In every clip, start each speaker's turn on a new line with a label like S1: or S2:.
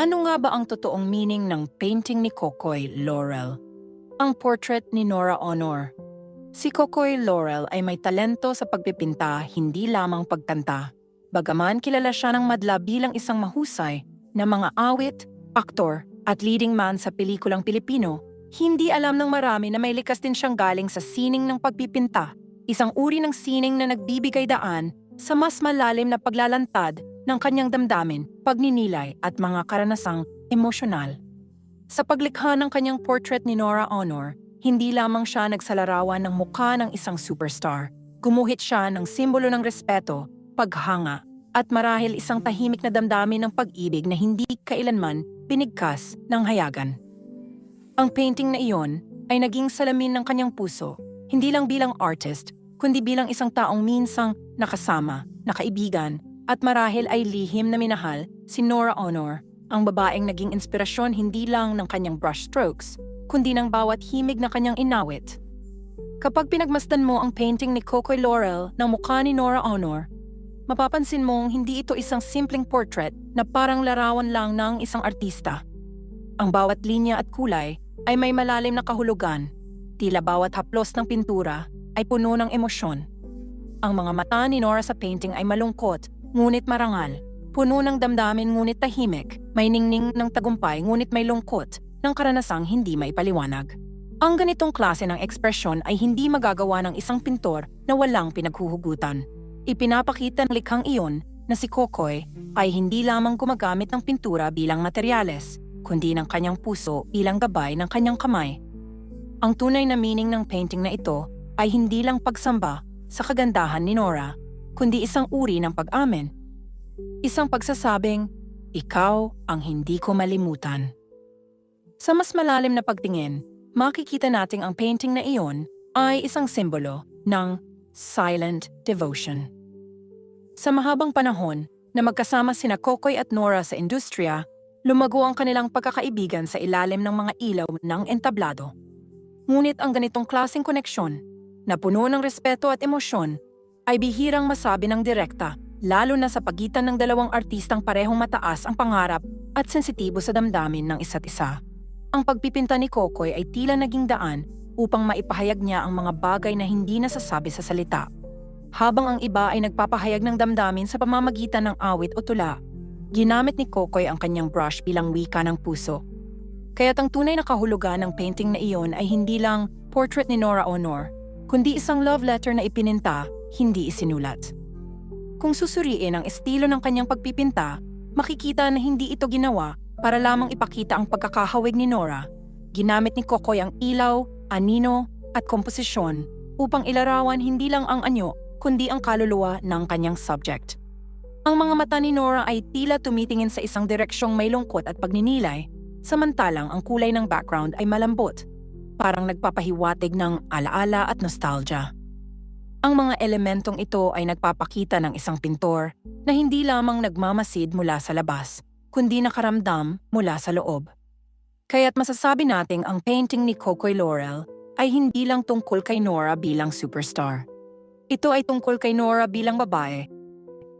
S1: Ano nga ba ang totoong meaning ng painting ni Kokoy Laurel? Ang portrait ni Nora Honor. Si Kokoy Laurel ay may talento sa pagpipinta, hindi lamang pagkanta. Bagaman kilala siya ng madla bilang isang mahusay na mga awit, aktor, at leading man sa pelikulang Pilipino, hindi alam ng marami na may likas din siyang galing sa sining ng pagpipinta, isang uri ng sining na nagbibigay daan sa mas malalim na paglalantad ng kanyang damdamin, pagninilay at mga karanasang emosyonal. Sa paglikha ng kanyang portrait ni Nora Honor, hindi lamang siya nagsalarawan ng mukha ng isang superstar. Gumuhit siya ng simbolo ng respeto, paghanga, at marahil isang tahimik na damdamin ng pag-ibig na hindi kailanman binigkas ng hayagan. Ang painting na iyon ay naging salamin ng kanyang puso, hindi lang bilang artist, kundi bilang isang taong minsang nakasama, nakaibigan, at marahil ay lihim na minahal si Nora Honor, ang babaeng naging inspirasyon hindi lang ng kanyang brushstrokes, kundi ng bawat himig na kanyang inawit. Kapag pinagmasdan mo ang painting ni Cocoy Laurel ng mukha ni Nora Honor, mapapansin mong hindi ito isang simpleng portrait na parang larawan lang ng isang artista. Ang bawat linya at kulay ay may malalim na kahulugan. Tila bawat haplos ng pintura ay puno ng emosyon. Ang mga mata ni Nora sa painting ay malungkot, ngunit marangal. Puno ng damdamin ngunit tahimik. May ningning ng tagumpay ngunit may lungkot ng karanasang hindi maipaliwanag. Ang ganitong klase ng ekspresyon ay hindi magagawa ng isang pintor na walang pinaghuhugutan. Ipinapakita ng likhang iyon na si Kokoy ay hindi lamang gumagamit ng pintura bilang materyales, kundi ng kanyang puso bilang gabay ng kanyang kamay. Ang tunay na meaning ng painting na ito ay hindi lang pagsamba sa kagandahan ni Nora, kundi isang uri ng pag-amin. Isang pagsasabing, ikaw ang hindi ko malimutan. Sa mas malalim na pagtingin, makikita nating ang painting na iyon ay isang simbolo ng silent devotion. Sa mahabang panahon na magkasama sina Kokoy at Nora sa industriya, lumago ang kanilang pagkakaibigan sa ilalim ng mga ilaw ng entablado. Ngunit ang ganitong klaseng koneksyon, na puno ng respeto at emosyon, ay bihirang masabi ng direkta, lalo na sa pagitan ng dalawang artistang parehong mataas ang pangarap at sensitibo sa damdamin ng isa't isa. Ang pagpipinta ni Kokoy ay tila naging daan upang maipahayag niya ang mga bagay na hindi nasasabi sa salita. Habang ang iba ay nagpapahayag ng damdamin sa pamamagitan ng awit o tula, ginamit ni Kokoy ang kanyang brush bilang wika ng puso. Kaya't ang tunay na kahulugan ng painting na iyon ay hindi lang portrait ni Nora Honor, kundi isang love letter na ipininta, hindi isinulat. Kung susuriin ang estilo ng kanyang pagpipinta, makikita na hindi ito ginawa para lamang ipakita ang pagkakahawig ni Nora. Ginamit ni Kokoy ang ilaw, anino, at komposisyon upang ilarawan hindi lang ang anyo, kundi ang kaluluwa ng kanyang subject. Ang mga mata ni Nora ay tila tumitingin sa isang direksyong may lungkot at pagninilay, samantalang ang kulay ng background ay malambot, parang nagpapahiwatig ng alaala at nostalgia. Ang mga elementong ito ay nagpapakita ng isang pintor na hindi lamang nagmamasid mula sa labas, kundi nakaramdam mula sa loob. Kaya't masasabi nating ang painting ni Cocoy Laurel ay hindi lang tungkol kay Nora bilang superstar. Ito ay tungkol kay Nora bilang babae,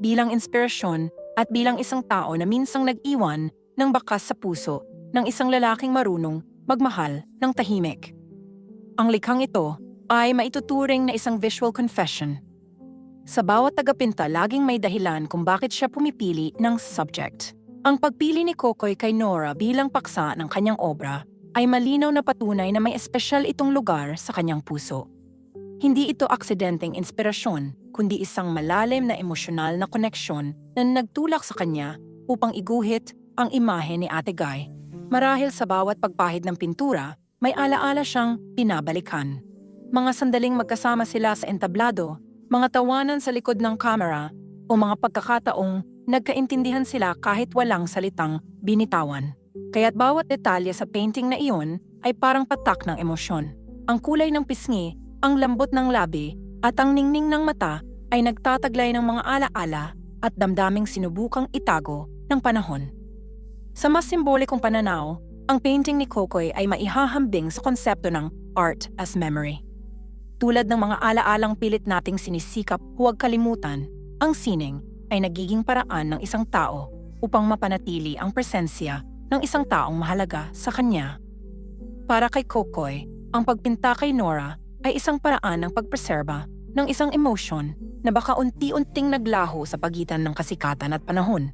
S1: bilang inspirasyon at bilang isang tao na minsang nag-iwan ng bakas sa puso ng isang lalaking marunong magmahal ng tahimik. Ang likhang ito ay maituturing na isang visual confession. Sa bawat tagapinta laging may dahilan kung bakit siya pumipili ng subject. Ang pagpili ni Kokoy kay Nora bilang paksa ng kanyang obra ay malinaw na patunay na may espesyal itong lugar sa kanyang puso. Hindi ito aksidenteng inspirasyon, kundi isang malalim na emosyonal na koneksyon na nagtulak sa kanya upang iguhit ang imahe ni Ate Guy. Marahil sa bawat pagpahid ng pintura, may alaala siyang pinabalikan. Mga sandaling magkasama sila sa entablado, mga tawanan sa likod ng kamera, o mga pagkakataong nagkaintindihan sila kahit walang salitang binitawan. Kaya't bawat detalye sa painting na iyon ay parang patak ng emosyon. Ang kulay ng pisngi, ang lambot ng labi, at ang ningning ng mata ay nagtataglay ng mga alaala at damdaming sinubukang itago ng panahon. Sa mas simbolikong pananaw, ang painting ni Kokoy ay maihahambing sa konsepto ng art as memory. Tulad ng mga alaalang pilit nating sinisikap huwag kalimutan, ang sining ay nagiging paraan ng isang tao upang mapanatili ang presensya ng isang taong mahalaga sa kanya. Para kay Kokoy, ang pagpinta kay Nora ay isang paraan ng pagpreserba ng isang emosyon na baka unti-unting naglaho sa pagitan ng kasikatan at panahon.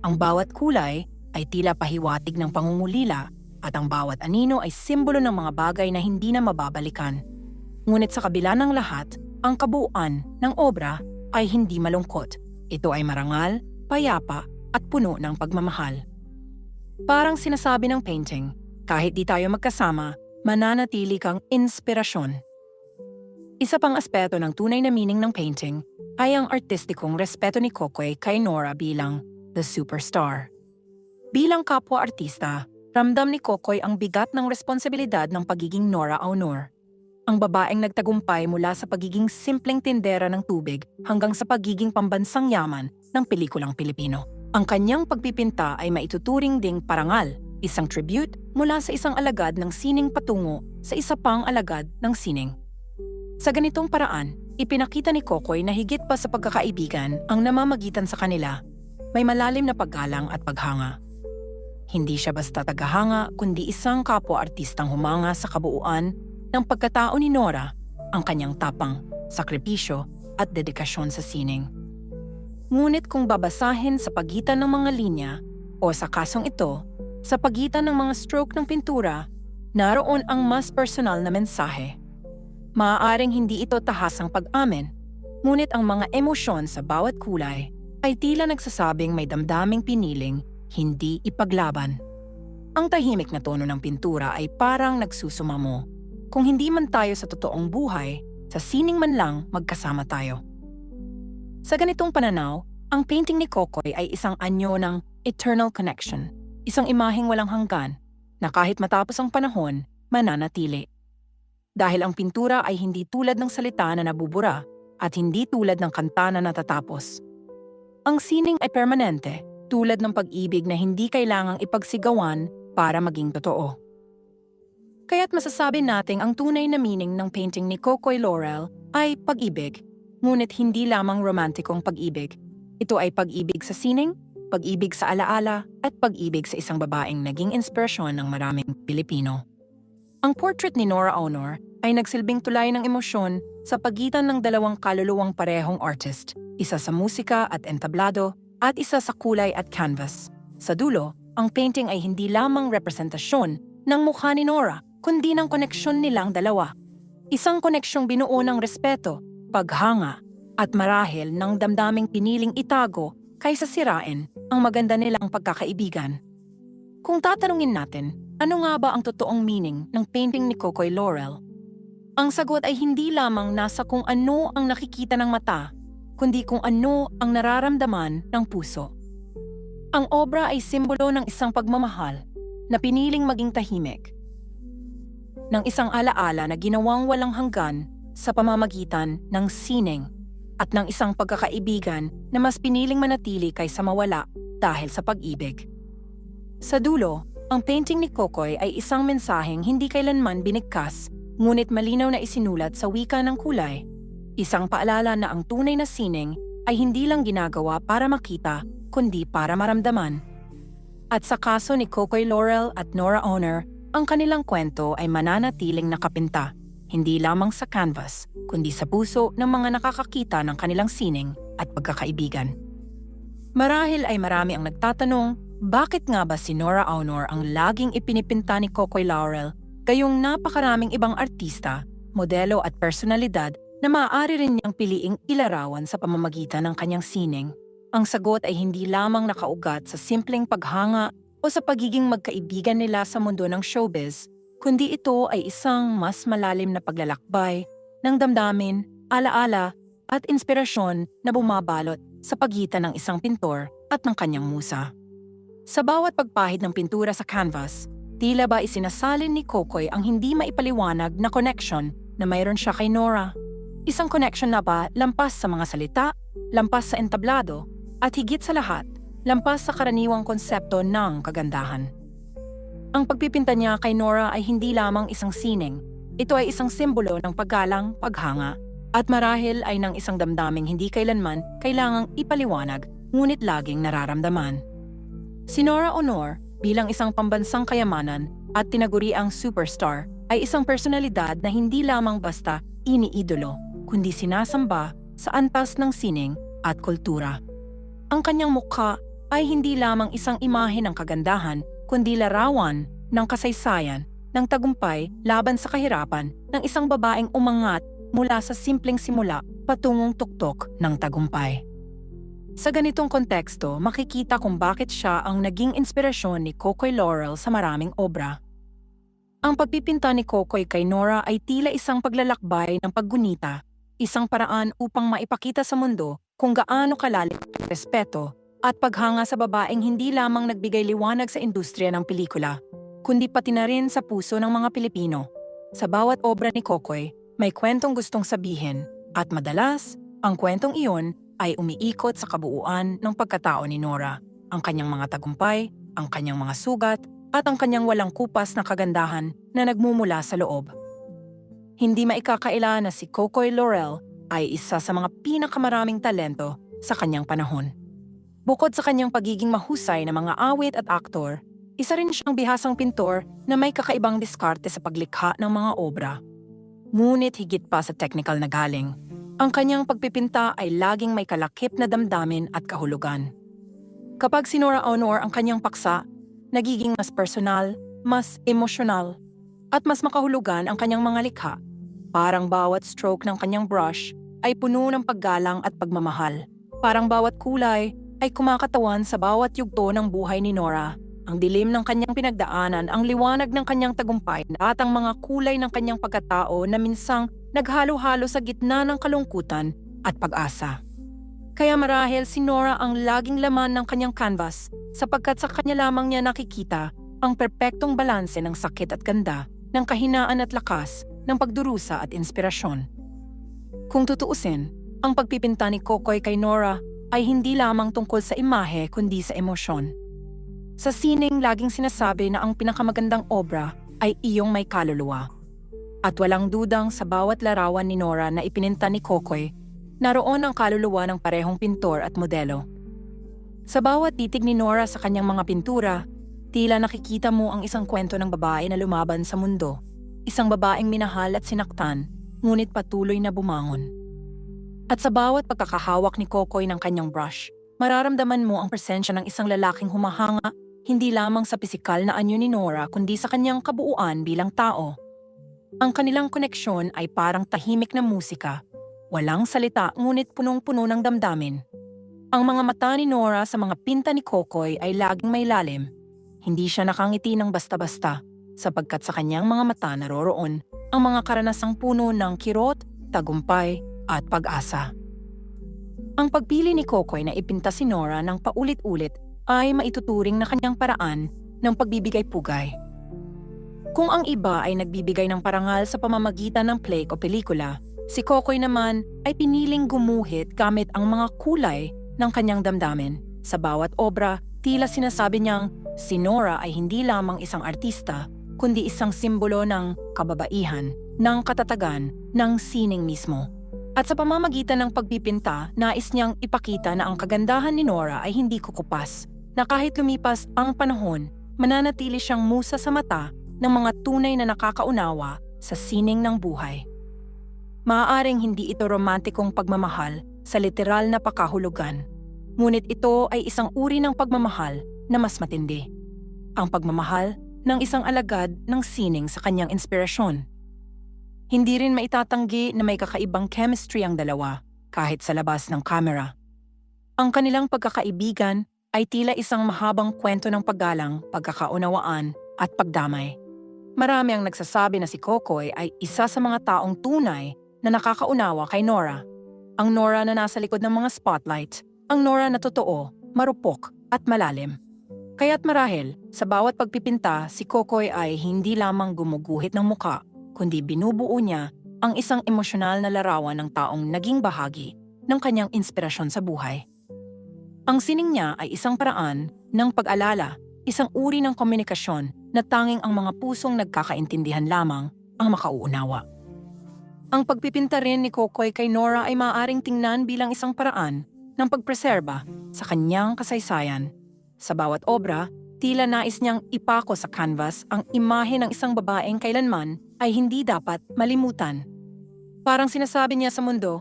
S1: Ang bawat kulay ay tila pahiwatig ng pangungulila at ang bawat anino ay simbolo ng mga bagay na hindi na mababalikan. Ngunit sa kabila ng lahat, ang kabuuan ng obra ay hindi malungkot. Ito ay marangal, payapa at puno ng pagmamahal. Parang sinasabi ng painting, kahit di tayo magkasama, mananatili kang inspirasyon. Isa pang aspeto ng tunay na meaning ng painting ay ang artistikong respeto ni Kokoy kay Nora bilang the superstar. Bilang kapwa-artista, ramdam ni Kokoy ang bigat ng responsibilidad ng pagiging Nora Aunor. Ang babaeng nagtagumpay mula sa pagiging simpleng tindera ng tubig hanggang sa pagiging pambansang yaman ng pelikulang Pilipino. Ang kanyang pagpipinta ay maituturing ding parangal, isang tribute mula sa isang alagad ng sining patungo sa isa pang alagad ng sining. Sa ganitong paraan, ipinakita ni Kokoy na higit pa sa pagkakaibigan ang namamagitan sa kanila, may malalim na paggalang at paghanga. Hindi siya basta tagahanga kundi isang kapwa-artistang humanga sa kabuuan ng pagkatao ni Nora, ang kanyang tapang, sakripisyo at dedikasyon sa sining. Ngunit kung babasahin sa pagitan ng mga linya o sa kasong ito, sa pagitan ng mga stroke ng pintura, naroon ang mas personal na mensahe. Maaaring hindi ito tahasang pag-amin, ngunit ang mga emosyon sa bawat kulay ay tila nagsasabing may damdaming piniling hindi ipaglaban. Ang tahimik na tono ng pintura ay parang nagsusumamo. Kung hindi man tayo sa totoong buhay, sa sining man lang magkasama tayo. Sa ganitong pananaw, ang painting ni Kokoy ay isang anyo ng eternal connection, isang imaheng walang hanggan na kahit matapos ang panahon, mananatili. Dahil ang pintura ay hindi tulad ng salita na nabubura at hindi tulad ng kanta na natatapos. Ang sining ay permanente, tulad ng pag-ibig na hindi kailangang ipagsigawan para maging totoo. Kaya't masasabi nating ang tunay na meaning ng painting ni Kokoy Laurel ay pag-ibig, ngunit hindi lamang romantikong pag-ibig. Ito ay pag-ibig sa sining, pag-ibig sa alaala, at pag-ibig sa isang babaeng naging inspirasyon ng maraming Pilipino. Ang portrait ni Nora Honor ay nagsilbing tulay ng emosyon sa pagitan ng dalawang kaluluwang parehong artist, isa sa musika at entablado at isa sa kulay at canvas. Sa dulo, ang painting ay hindi lamang representasyon ng mukha ni Nora, kundi ng koneksyon nilang dalawa. Isang koneksyong binuo ng respeto, paghanga, at marahil ng damdaming piniling itago kaysa sirain ang maganda nilang pagkakaibigan. Kung tatanungin natin, ano nga ba ang totoong meaning ng painting ni Kokoy Laurel? Ang sagot ay hindi lamang nasa kung ano ang nakikita ng mata, kundi kung ano ang nararamdaman ng puso. Ang obra ay simbolo ng isang pagmamahal na piniling maging tahimik. Ng isang alaala na ginawang walang hanggan sa pamamagitan ng sining at ng isang pagkakaibigan na mas piniling manatili kaysa mawala dahil sa pag-ibig. Sa dulo, ang painting ni Kokoy ay isang mensaheng hindi kailanman binigkas ngunit malinaw na isinulat sa wika ng kulay. Isang paalala na ang tunay na sining ay hindi lang ginagawa para makita kundi para maramdaman. At sa kaso ni Kokoy Laurel at Nora Honor, ang kanilang kwento ay mananatiling nakapinta, hindi lamang sa canvas, kundi sa puso ng mga nakakakita ng kanilang sining at pagkakaibigan. Marahil ay marami ang nagtatanong, bakit nga ba si Nora Aunor ang laging ipinipinta ni Kokoy Laurel, gayong napakaraming ibang artista, modelo at personalidad na maaari rin niyang piliing ilarawan sa pamamagitan ng kanyang sining? Ang sagot ay hindi lamang nakaugat sa simpleng paghanga o sa pagiging magkaibigan nila sa mundo ng showbiz, kundi ito ay isang mas malalim na paglalakbay ng damdamin, alaala at inspirasyon na bumabalot sa pagitan ng isang pintor at ng kanyang musa. Sa bawat pagpahid ng pintura sa canvas, tila ba isinasalin ni Kokoy ang hindi maipaliwanag na connection na mayroon siya kay Nora. Isang connection na ba lampas sa mga salita, lampas sa entablado, at higit sa lahat, lampas sa karaniwang konsepto ng kagandahan. Ang pagpipinta niya kay Nora ay hindi lamang isang sining. Ito ay isang simbolo ng paggalang, paghanga, at marahil ay ng isang damdaming hindi kailanman kailangang ipaliwanag ngunit laging nararamdaman. Si Nora Honor, bilang isang pambansang kayamanan at tinaguriang superstar, ay isang personalidad na hindi lamang basta iniidolo, kundi sinasamba sa antas ng sining at kultura. Ang kanyang mukha ay hindi lamang isang imahe ng kagandahan, kundi larawan ng kasaysayan, ng tagumpay laban sa kahirapan ng isang babaeng umangat mula sa simpleng simula patungong tuktok ng tagumpay. Sa ganitong konteksto, makikita kung bakit siya ang naging inspirasyon ni Kokoy Laurel sa maraming obra. Ang pagpipinta ni Kokoy kay Nora ay tila isang paglalakbay ng paggunita, isang paraan upang maipakita sa mundo kung gaano kalalim ang respeto at paghanga sa babaeng hindi lamang nagbigay liwanag sa industriya ng pelikula, kundi pati na rin sa puso ng mga Pilipino. Sa bawat obra ni Kokoy, may kwentong gustong sabihin at madalas, ang kwentong iyon ay umiikot sa kabuuan ng pagkatao ni Nora, ang kanyang mga tagumpay, ang kanyang mga sugat, at ang kanyang walang kupas na kagandahan na nagmumula sa loob. Hindi maikakaila na si Kokoy Laurel ay isa sa mga pinakamaraming talento sa kanyang panahon. Bukod sa kanyang pagiging mahusay na mga awit at aktor, isa rin siyang bihasang pintor na may kakaibang diskarte sa paglikha ng mga obra. Ngunit higit pa sa technical na galing, ang kanyang pagpipinta ay laging may kalakip na damdamin at kahulugan. Kapag sinura honor ang kanyang paksa, nagiging mas personal, mas emosyonal, at mas makahulugan ang kanyang mga likha. Parang bawat stroke ng kanyang brush ay puno ng paggalang at pagmamahal. Parang bawat kulay ay kumakatawan sa bawat yugto ng buhay ni Nora. Ang dilim ng kanyang pinagdaanan, ang liwanag ng kanyang tagumpay, at ang mga kulay ng kanyang pagkatao na minsang naghalo-halo sa gitna ng kalungkutan at pag-asa. Kaya marahil si Nora ang laging laman ng kanyang canvas sapagkat sa kanya lamang niya nakikita ang perpektong balanse ng sakit at ganda, ng kahinaan at lakas, ng pagdurusa at inspirasyon. Kung tutuusin, ang pagpipinta ni Kokoy kay Nora ay hindi lamang tungkol sa imahe kundi sa emosyon. Sa sining laging sinasabi na ang pinakamagandang obra ay iyong may kaluluwa. At walang dudang sa bawat larawan ni Nora na ipininta ni Kokoy, naroon ang kaluluwa ng parehong pintor at modelo. Sa bawat titig ni Nora sa kanyang mga pintura, tila nakikita mo ang isang kwento ng babae na lumaban sa mundo. Isang babaeng minahal at sinaktan, ngunit patuloy na bumangon. At sa bawat pagkakahawak ni Kokoy ng kanyang brush, mararamdaman mo ang presensya ng isang lalaking humahanga hindi lamang sa pisikal na anyo ni Nora kundi sa kanyang kabuuan bilang tao. Ang kanilang koneksyon ay parang tahimik na musika, walang salita ngunit punong-puno ng damdamin. Ang mga mata ni Nora sa mga pinta ni Kokoy ay laging may lalim. Hindi siya nakangiti ng basta-basta sapagkat sa kanyang mga mata naroroon ang mga karanasang puno ng kirot, tagumpay at pag-asa. Ang pagpili ni Kokoy na ipinta si Nora ng paulit-ulit ay maituturing na kanyang paraan ng pagbibigay pugay. Kung ang iba ay nagbibigay ng parangal sa pamamagitan ng play o pelikula, si Kokoy naman ay piniling gumuhit gamit ang mga kulay ng kanyang damdamin. Sa bawat obra, tila sinasabi niyang si Nora ay hindi lamang isang artista, kundi isang simbolo ng kababaihan, ng katatagan, ng sining mismo. At sa pamamagitan ng pagpipinta, nais niyang ipakita na ang kagandahan ni Nora ay hindi kukupas, na kahit lumipas ang panahon, mananatili siyang musa sa mata ng mga tunay na nakakaunawa sa sining ng buhay. Maaaring hindi ito romantikong pagmamahal sa literal na pakahulugan, ngunit ito ay isang uri ng pagmamahal na mas matindi. Ang pagmamahal ng isang alagad ng sining sa kanyang inspirasyon. Hindi rin maitatanggi na may kakaibang chemistry ang dalawa kahit sa labas ng kamera. Ang kanilang pagkakaibigan ay tila isang mahabang kwento ng paggalang, pagkakaunawaan at pagdamay. Marami ang nagsasabi na si Kokoy ay isa sa mga taong tunay na nakakaunawa kay Nora. Ang Nora na nasa likod ng mga spotlight, ang Nora na totoo, marupok at malalim. Kaya't marahil, sa bawat pagpipinta, si Kokoy ay hindi lamang gumuguhit ng muka, kundi binubuo niya ang isang emosyonal na larawan ng taong naging bahagi ng kanyang inspirasyon sa buhay. Ang sining niya ay isang paraan ng pag-alala, isang uri ng komunikasyon na tanging ang mga pusong nagkakaintindihan lamang ang makauunawa. Ang pagpipinta rin ni Kokoy kay Nora ay maaaring tingnan bilang isang paraan ng pagpreserba sa kanyang kasaysayan. Sa bawat obra, tila nais niyang ipako sa canvas ang imahe ng isang babaeng kailanman ay hindi dapat malimutan. Parang sinasabi niya sa mundo,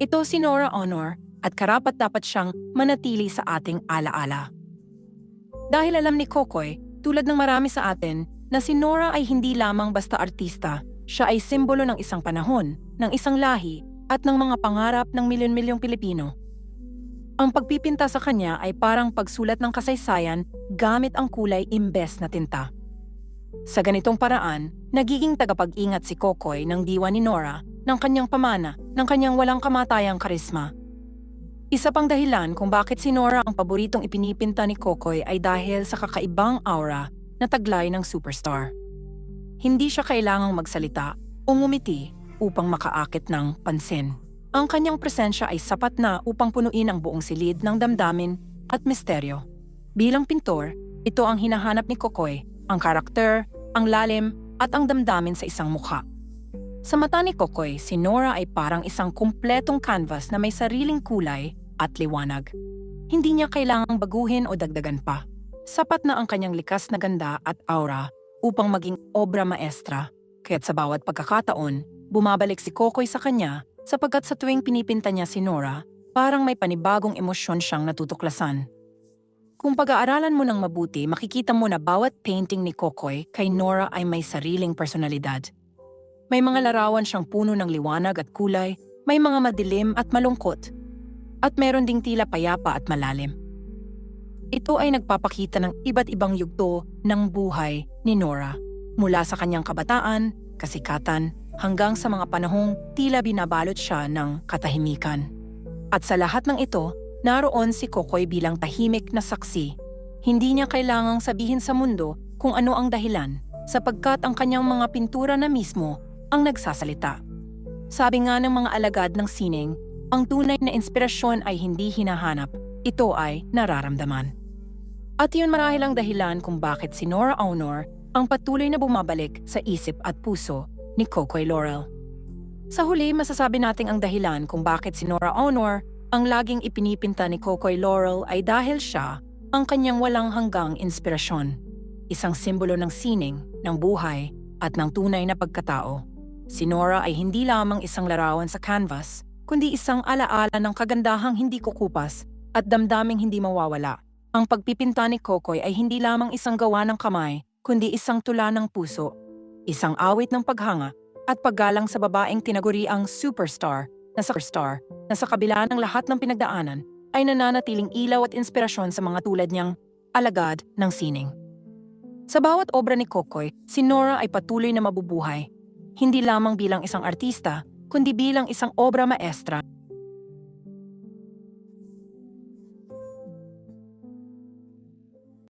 S1: ito si Nora Honor at karapat dapat siyang manatili sa ating alaala. Dahil alam ni Kokoy, tulad ng marami sa atin, na si Nora ay hindi lamang basta artista, siya ay simbolo ng isang panahon, ng isang lahi, at ng mga pangarap ng milyon-milyong Pilipino. Ang pagpipinta sa kanya ay parang pagsulat ng kasaysayan gamit ang kulay imbes na tinta. Sa ganitong paraan, nagiging tagapag-ingat si Kokoy ng diwa ni Nora, ng kanyang pamana, ng kanyang walang kamatayang karisma. Isa pang dahilan kung bakit si Nora ang paboritong ipinipinta ni Kokoy ay dahil sa kakaibang aura na taglay ng superstar. Hindi siya kailangang magsalita o ngumiti upang makaakit ng pansin. Ang kanyang presensya ay sapat na upang punuin ang buong silid ng damdamin at misteryo. Bilang pintor, ito ang hinahanap ni Kokoy, ang karakter, ang lalim, at ang damdamin sa isang mukha. Sa mata ni Kokoy, si Nora ay parang isang kumpletong canvas na may sariling kulay at liwanag. Hindi niya kailangang baguhin o dagdagan pa. Sapat na ang kanyang likas na ganda at aura upang maging obra maestra. Kaya't sa bawat pagkakataon, bumabalik si Kokoy sa kanya sapagkat sa tuwing pinipinta niya si Nora, parang may panibagong emosyon siyang natutuklasan. Kung pag-aaralan mo ng mabuti, makikita mo na bawat painting ni Kokoy kay Nora ay may sariling personalidad. May mga larawan siyang puno ng liwanag at kulay, may mga madilim at malungkot, at meron ding tila payapa at malalim. Ito ay nagpapakita ng iba't ibang yugto ng buhay ni Nora, mula sa kanyang kabataan, kasikatan, hanggang sa mga panahong tila binabalot siya ng katahimikan. At sa lahat ng ito, naroon si Kokoy bilang tahimik na saksi. Hindi niya kailangang sabihin sa mundo kung ano ang dahilan, sapagkat ang kanyang mga pintura na mismo ang nagsasalita. Sabi nga ng mga alagad ng sining, ang tunay na inspirasyon ay hindi hinahanap, ito ay nararamdaman. At iyon marahil ang dahilan kung bakit si Nora Honor ang patuloy na bumabalik sa isip at puso ni Kokoy Laurel. Sa huli, masasabi nating ang dahilan kung bakit si Nora Honor ang laging ipinipinta ni Kokoy Laurel ay dahil siya ang kanyang walang hanggang inspirasyon. Isang simbolo ng sining, ng buhay, at ng tunay na pagkatao. Si Nora ay hindi lamang isang larawan sa canvas, kundi isang alaala ng kagandahang hindi kukupas at damdaming hindi mawawala. Ang pagpipinta ni Kokoy ay hindi lamang isang gawa ng kamay, kundi isang tula ng puso, isang awit ng paghanga at paggalang sa babaeng tinaguriang superstar na sa star na sa kabila ng lahat ng pinagdaanan ay nananatiling ilaw at inspirasyon sa mga tulad niyang alagad ng sining. Sa bawat obra ni Kokoy, si Nora ay patuloy na mabubuhay, hindi lamang bilang isang artista, kundi bilang isang obra maestra